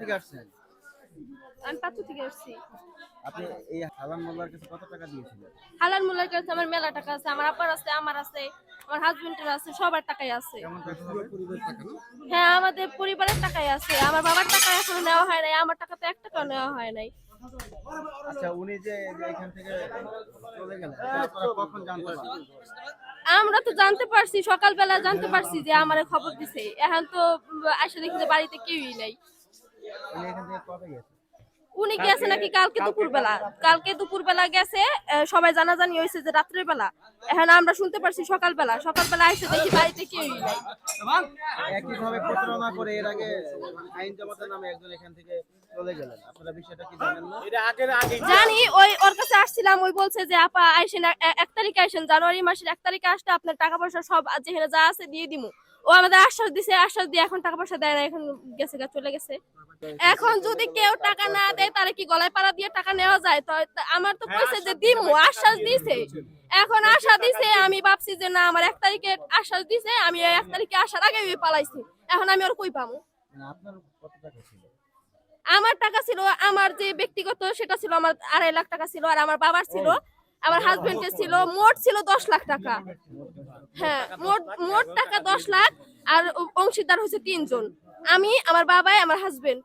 থেকে আসছেন? আমি পাথর থেকে আসছি। আপনি এই হালান মোল্লার কাছে কত টাকা দিয়েছিলেন? হালাল মুলার কাছে আমার মেলা টাকা আছে আমার আব্বার আছে আমার আছে আমার হাজবেন্ডের আছে সবার টাকাই আছে। হ্যাঁ আমাদের পরিবারের টাকাই আছে। আমার বাবার টাকা এখনও নেওয়া হয় নাই আমার টাকা তো এক টাকাও নেওয়া হয় নাই। আচ্ছা উনি যে এখান থেকে চলে গেলেন কখন জানতে পারলেন আমরা তো জানতে পারছি সকালবেলা জানতে পারছি যে আমার খবর দিছে। এখন তো উম, আসে দেখি যে বাড়িতে কেউই নাই। উনি গেছে নাকি কালকে দুপুরবেলা? কালকে দুপুরবেলা গেছে সবাই জানাজানি হয়েছে যে রাত্রের বেলা। এখন আমরা শুনতে পারছি সকালবেলা। সকালবেলা এসে দেখি বাড়িতে কেউই নাই। একইভাবে প্রতারণা করে এর আগে আইন জমাতের নামে একজন এখান থেকে চলে গেলেন। আপনারা বিষয়টা কি জানেন না? জানি ওই ওর কাছে আসছিলাম ওই বলছে যে আপা আইসেন এক তারিখে আইসেন জানুয়ারি মাসের এক তারিখে আসলে আপনার টাকা পয়সা সব যেখানে যা আছে দিয়ে দিমু। ও আমাদের আশ্বাস দিছে, আশ্বাস দিয়ে এখন টাকা পয়সা দেয় না, এখন গেছে চলে গেছে। এখন যদি কেউ টাকা না দেয়, তাহলে কি গলায় পাড়া দিয়ে টাকা নেওয়া যায়? তো আমার তো কইছে যে আশ্বাস দিছে। এখন আশা দিছে, আমি ভাবছি যে না, আমার এক তারিখে আশ্বাস দিছে, আমি এক তারিখে আসার আগে পালাইছি। এখন আমি ওর কই পামু? আমার টাকা ছিল, আমার যে ব্যক্তিগত, সেটা ছিল আমার আড়াই লাখ টাকা ছিল, আর আমার বাবার ছিল। আমার হাজবেন্ডের ছিল মোট ছিল দশ লাখ টাকা। হ্যাঁ মোট মোট টাকা। দশ লাখ আর অংশীদার হয়েছে তিনজন। আমি আমার বাবাই আমার হাজবেন্ড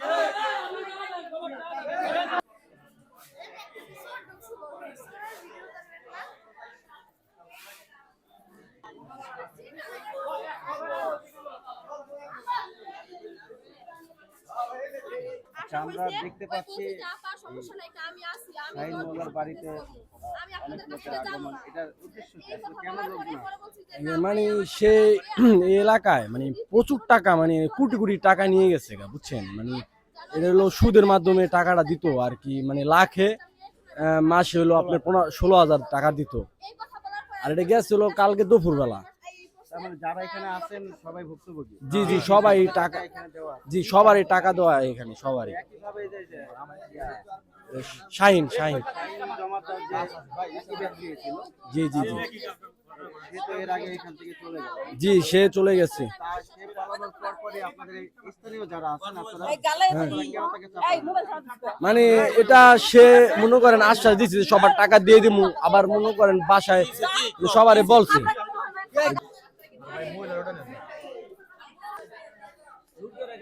Hey! আচ্ছা, আমরা দেখতে পাচ্ছি শাহিন মোল্লার বাড়িতে অনেক লোকের আগমন। এটার উদ্দেশ্য কেন লোক না মানে সে এলাকায় মানে প্রচুর টাকা মানে কোটি কোটি টাকা নিয়ে গেছে গা বুঝছেন? মানে এটা হলো সুদের মাধ্যমে টাকাটা দিত আর কি মানে লাখে মাসে হলো আপনার পনেরো ষোলো হাজার টাকা দিত। আর এটা গেছিল কালকে দুপুরবেলা। মানে যারা এখানে আছেন সবাই ভুক্তভোগী। জি জি সবাই টাকা জি সবারই টাকা দেওয়া এখানে সবারই। শাহিন শাহিন। জি জি জি। সে তো এর আগে এখান থেকে চলে জি সে চলে গেছে। হ্যাঁ। মানে এটা সে মনে করেন আশ্বাস দিচ্ছে সবার টাকা দিয়ে দিমু আবার মনে করেন বাসায় সবারে বলছে। మూడు ఎవడనే రూపాయలు